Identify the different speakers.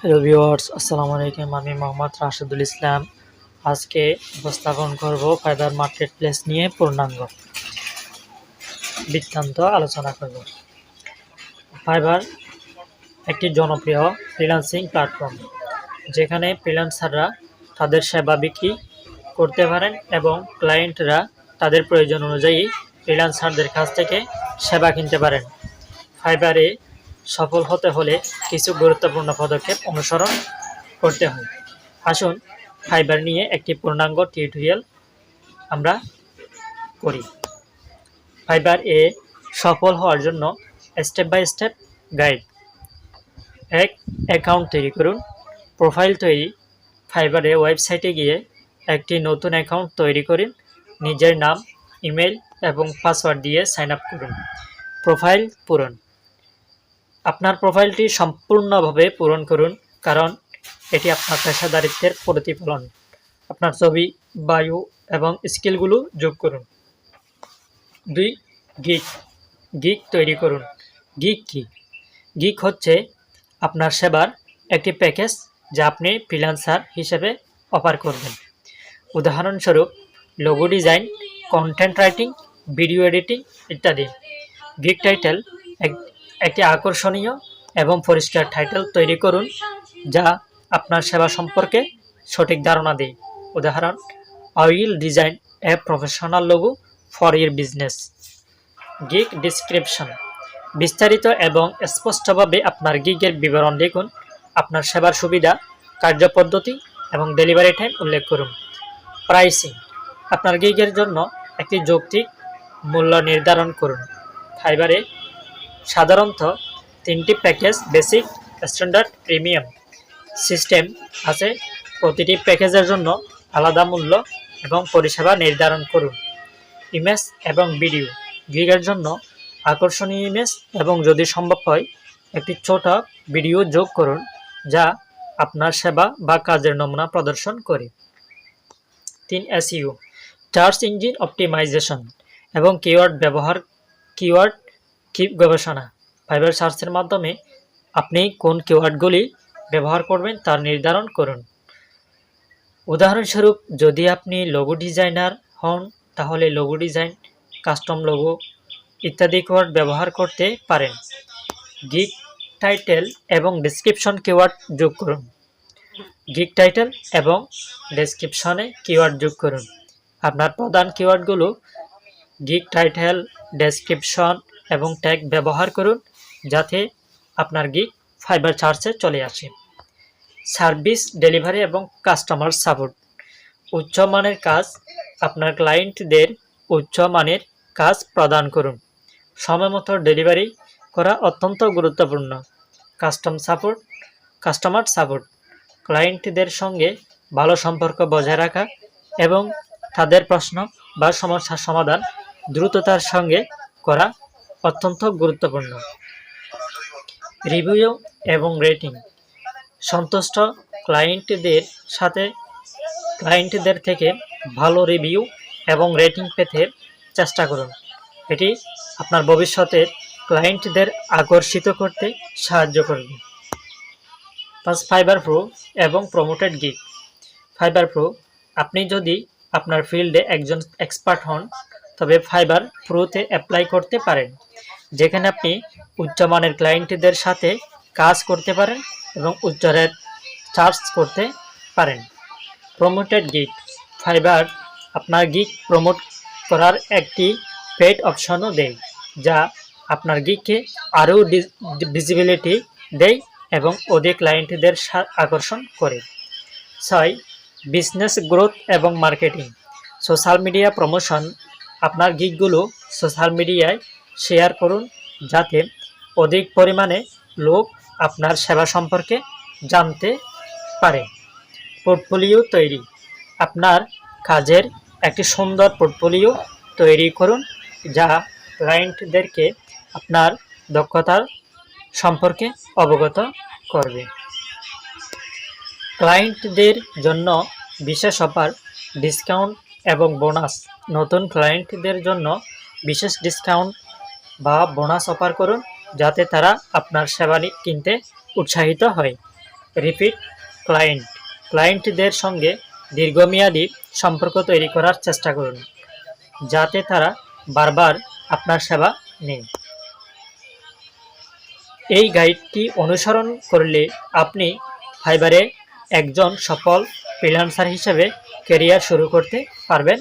Speaker 1: Hello viewers, আসসালামু আলাইকুম। আমি মোহাম্মদ রাশেদুল ইসলাম। আজকে উপস্থাপন করব ফাইবার মার্কেট প্লেস নিয়ে পূর্ণাঙ্গ বৃত্তান্ত আলোচনা করব। ফাইবার একটি জনপ্রিয় ফ্রিল্যান্সিং প্ল্যাটফর্ম যেখানে ফ্রিল্যান্সাররা তাদের সেবা বিক্রি করতে পারেন এবং ক্লায়েন্টরা তাদের প্রয়োজন অনুযায়ী ফ্রিল্যান্সারদের কাছ থেকে সেবা কিনতে পারেন। ফাইবারে সফল হতে হলে কিছু গুরুত্বপূর্ণ পদক্ষেপ অনুসরণ করতে হয়। আসুন ফাইবার নিয়ে একটি পূর্ণাঙ্গ টিউটোরিয়াল আমরা করি। ফাইবার এ সফল হওয়ার জন্য স্টেপ বাই স্টেপ গাইড। এক অ্যাকাউন্ট তৈরি করুন। প্রোফাইল তৈরি। ফাইবারে ওয়েবসাইটে গিয়ে একটি নতুন অ্যাকাউন্ট তৈরি করুন। নিজের নাম, ইমেল এবং পাসওয়ার্ড দিয়ে সাইন আপ করুন। প্রোফাইল পূরণ। আপনার প্রোফাইলটি সম্পূর্ণভাবে পূরণ করুন, কারণ এটি আপনার পেশাদারিত্বের প্রতিফলন। আপনার ছবি, বায়ু এবং স্কিলগুলো যোগ করুন। দুই গিক গিক তৈরি করুন। গিক কি? গিক হচ্ছে আপনার সেবার একটি প্যাকেজ যা আপনি ফ্রিল্যান্সার হিসেবে অফার করবেন। উদাহরণস্বরূপ, logo design content writing video editing ইত্যাদি। গিক টাইটেল এক- একটি আকর্ষণীয় এবং পরিষ্কার টাইটেল তৈরি করুন, যা আপনার সেবা সম্পর্কে সঠিক ধারণা দেয়। উদাহরণ I will design a professional logo for your business gig description বিস্তারিত এবং স্পষ্টভাবে আপনার গিগের বিবরণ লিখুন, আপনার সেবার সুবিধা, কার্যপদ্ধতি এবং ডেলিভারি টাইম উল্লেখ করুন। প্রাইসিং আপনার গিগের জন্য একটি যৌক্তিক মূল্য নির্ধারণ করুন। ফাইবারে সাধারণত তিনটি package basic, standard, premium system আছে। প্রতিটি প্যাকেজের জন্য আলাদা মূল্য এবং পরিষেবা নির্ধারণ করুন। ইমেজ এবং ভিডিও গিগের জন্য আকর্ষণীয় ইমেজ এবং যদি সম্ভব হয়, একটি ছোট ভিডিও যোগ করুন, যা আপনার সেবা বা কাজের নমুনা প্রদর্শন করে। তিন, এসইউ সার্চ ইঞ্জিন অপটিমাইজেশন এবং কিওয়ার্ড ব্যবহার, কিওয়ার্ড কি গবেষণা? ফাইবার সার্চের মাধ্যমে আপনি কোন কিওয়ার্ডগুলি ব্যবহার করবেন তার নির্ধারণ করুন। উদাহরণস্বরূপ, যদি আপনি লোগো ডিজাইনার হন, তাহলে লোগো ডিজাইন, কাস্টম লোগো ইত্যাদি কিওয়ার্ড ব্যবহার করতে পারেন। গিগ টাইটেল এবং ডেসক্রিপশন কিওয়ার্ড যোগ করুন। গিগ টাইটেল এবং ডেসক্রিপশনে কিওয়ার্ড যোগ করুন। আপনার প্রধান কিওয়ার্ডগুলো গিগ টাইটেল, ডেসক্রিপশন এবং ট্যাগ ব্যবহার করুন যাতে আপনার গিগ ফাইবার চার্জে চলে আসে। সার্ভিস ডেলিভারি এবং কাস্টমার সাপোর্ট উচ্চমানের কাজ আপনার ক্লায়েন্টদের উচ্চমানের কাজ প্রদান করুন। সময়মতো ডেলিভারি করা অত্যন্ত গুরুত্বপূর্ণ। কাস্টম সাপোর্ট কাস্টমার সাপোর্ট ক্লায়েন্টদের সঙ্গে ভালো সম্পর্ক বজায় রাখা এবং তাদের প্রশ্ন বা সমস্যার সমাধান দ্রুততার সঙ্গে করা অত্যন্ত গুরুত্বপূর্ণ। রিভিউ এবং রেটিং। সন্তুষ্ট ক্লায়েন্টদের সাথে, ক্লায়েন্টদের থেকে ভালো রিভিউ এবং রেটিং পেতে চেষ্টা করুন। এটি আপনার ভবিষ্যতের ক্লায়েন্টদের আকর্ষিত করতে সাহায্য করবে। পাঁচ, ফাইবার প্রো এবং প্রমোটেড গিগ। ফাইবার প্রো, আপনি যদি আপনার ফিল্ডে একজন এক্সপার্ট হন তবে ফাইবার প্রোতে অ্যাপ্লাই করতে পারেন, যেখানে আপনি উচ্চমানের ক্লায়েন্টদের সাথে কাজ করতে পারেন এবং উচ্চ রেট চার্জ করতে পারেন। প্রমোটেড গিগ ফাইবার আপনার গিগ প্রমোট করার একটি পেড অপশনও দেয়, যা আপনার গিগকে আরও ভিজিবিলিটি দেয় এবং অধিক ক্লায়েন্টদের আকর্ষণ করে। ছয়, বিজনেস গ্রোথ এবং মার্কেটিং। সোশ্যাল মিডিয়া প্রমোশন আপনার গিগগুলো সোশ্যাল মিডিয়ায় শেয়ার করুন যাতে অধিক পরিমাণে লোক আপনার সেবা সম্পর্কে জানতে পারে। পোর্টফোলিও তৈরি। আপনার কাজের একটি সুন্দর পোর্টফোলিও তৈরি করুন যা ক্লায়েন্টদেরকে আপনার দক্ষতার সম্পর্কে অবগত করবে। ক্লায়েন্টদের জন্য বিশেষ অফার ডিসকাউন্ট এবং বোনাস নতুন ক্লায়েন্টদের জন্য বিশেষ ডিসকাউন্ট বা বোনাস অফার করুন, যাতে তারা আপনার সেবা কিনতে উৎসাহিত হয়। রিপিট ক্লায়েন্ট ক্লায়েন্টদের সঙ্গে দীর্ঘমেয়াদী সম্পর্ক তৈরি করার চেষ্টা করুন, যাতে তারা বারবার আপনার সেবা নেন। এই গাইডটি অনুসরণ করলে আপনি ফাইবারে একজন সফল ফ্রিল্যান্সার হিসেবে কেরিয়ার শুরু করতে পারবেন।